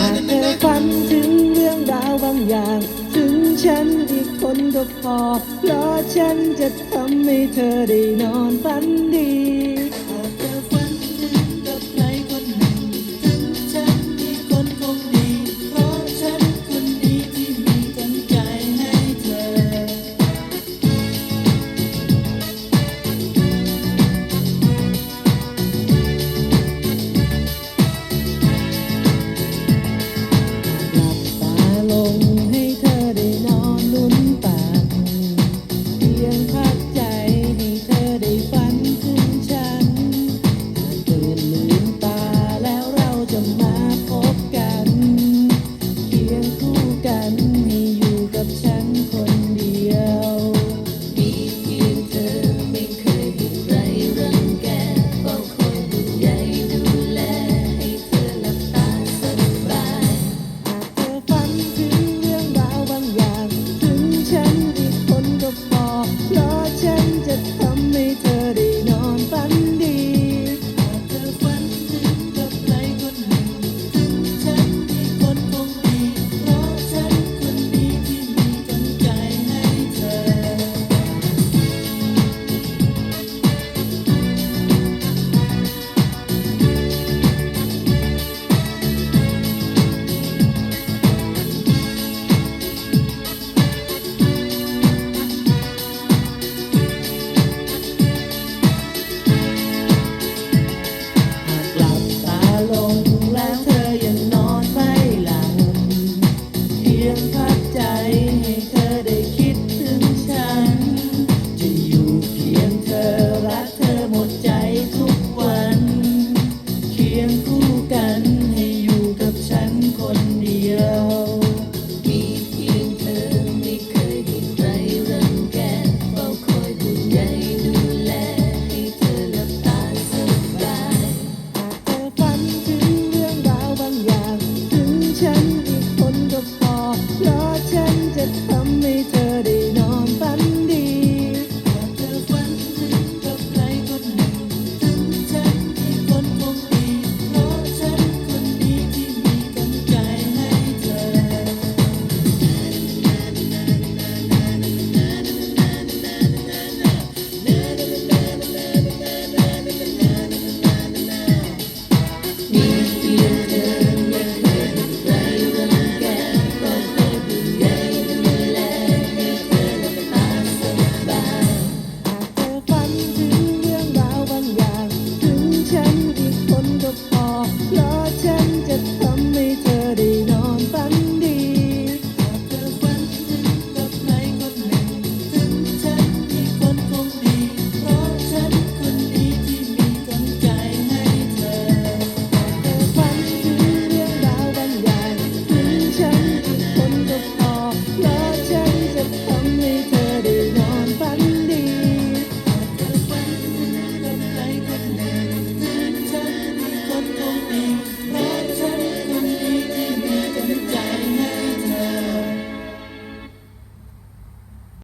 หากเธอฝันถึงเรื่องราวบางอย่าง ถึงฉันอีกคนก็พอเพราะฉันจะทำให้เธอได้นอนฝันดี change it, come me to